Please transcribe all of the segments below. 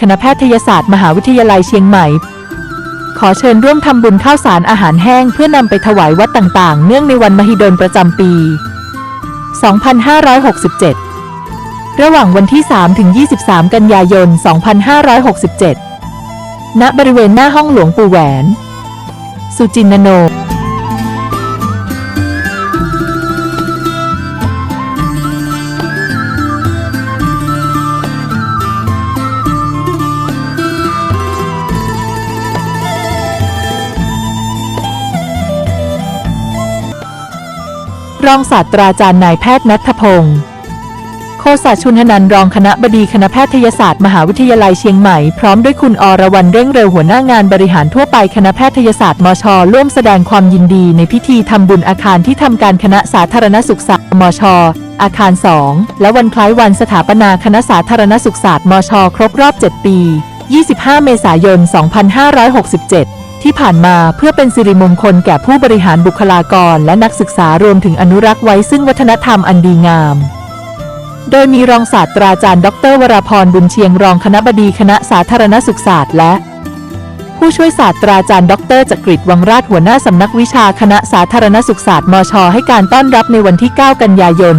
คณะแพทยศาสตร์มหาวิทยาลัยเชียงใหม่ ขอเชิญร่วมทำบุญข้าวสารอาหารแห้งเพื่อนำไปถวายวัดต่างๆ เนื่องในวันมหิดลประจำปี 2567 ระหว่างวันที่ 3 ถึง 23 กันยายน 2567 ณ บริเวณหน้าห้องหลวงปู่แหวน สุจินนโน รองศาสตราจารย์นายแพทย์นัทพงศ์โคศาชุนหนันรองคณะบดีคณะแพทยศาสตร์มหาวิทยาลัยเชียงใหม่ พร้อมด้วยคุณอรวรรณเร่งเร็วหัวหน้างานบริหารทั่วไปคณะแพทยศาสตร์มช ร่วมแสดงความยินดีในพิธีทำบุญอาคารที่ทำการคณะสาธารณสุขศาสตร์มช อาคาร 2 และวันคล้ายวันสถาปนาคณะสาธารณสุขศาสตร์มช ครบรอบ 7 ปี 25 เมษายน 2567 ที่ผ่านมาเพื่อเป็นสิริมงคลแก่ผู้บริหารบุคลากรและนักศึกษารวมถึงอนุรักษ์ไว้ซึ่งวัฒนธรรมอันดีงาม โดยมีรองศาสตราจารย์ ดร วราพรบุญเชียงรองคณะบดีคณะสาธารณสุขศาสตร์และ ผู้ช่วยศาสตราจารย์ ดรจักริดวังราชหัวหน้าสำนักวิชาคณะสาธารณสุขศาสตร์มช ให้การต้อนรับในวันที่ 9 กันยายน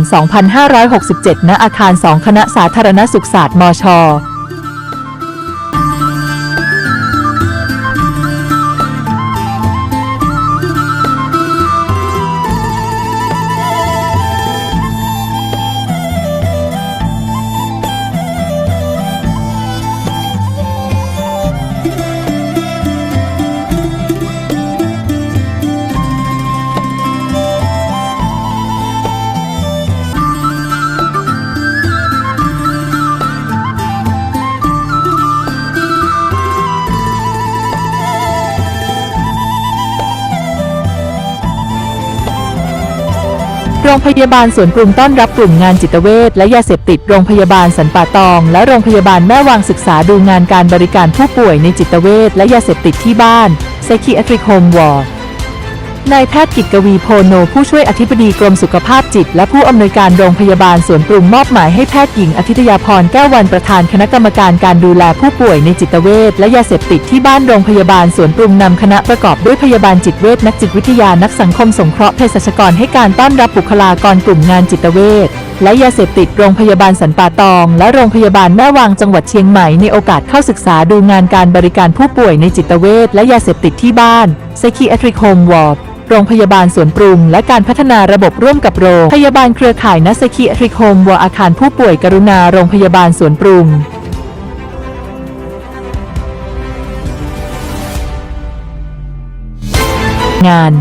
2567 ณ อาคาร 2 คณะสาธารณสุขศาสตร์มช โรงพยาบาลสวนกรุงต้อนรับกลุ่มงานจิตเวชและยาเสพติด โรงพยาบาลสันป่าตอง และโรงพยาบาลแม่วางศึกษาดูงานการบริการผู้ป่วยในจิตเวชและยาเสพติดที่บ้าน Psychiatric Home Ward นายแพทย์กิตกวีโพโน ผู้ช่วยอธิบดีกรมสุขภาพจิต และผู้อำนวยการโรงพยาบาลสวนปรุงมอบหมายให้แพทย์หญิงอธิตยาพรแก้ววันประธานคณะกรรมการการดูแลผู้ป่วยในจิตเวชและยาเสพติดที่บ้านโรงพยาบาลสวนปรุงนำคณะประกอบด้วยพยาบาลจิตเวชนักจิตวิทยานักสังคมสงเคราะห์เภสัชกรให้การต้อนรับบุคลากรกลุ่มงานจิตเวชและยาเสพติดโรงพยาบาลสันป่าตอง และโรงพยาบาลแม่วางจังหวัดเชียงใหม่ในโอกาสเข้าศึกษาดูงานการบริการผู้ป่วยในจิตเวชและยาเสพติดที่บ้าน Psychiatric Home Ward โรงพยาบาลสวนปรุง และการพัฒนาระบบร่วมกับโรงพยาบาลเครือข่ายนัสคิทริโคมวอาคารผู้ป่วยกรุณาโรงพยาบาลสวนปรุงงาน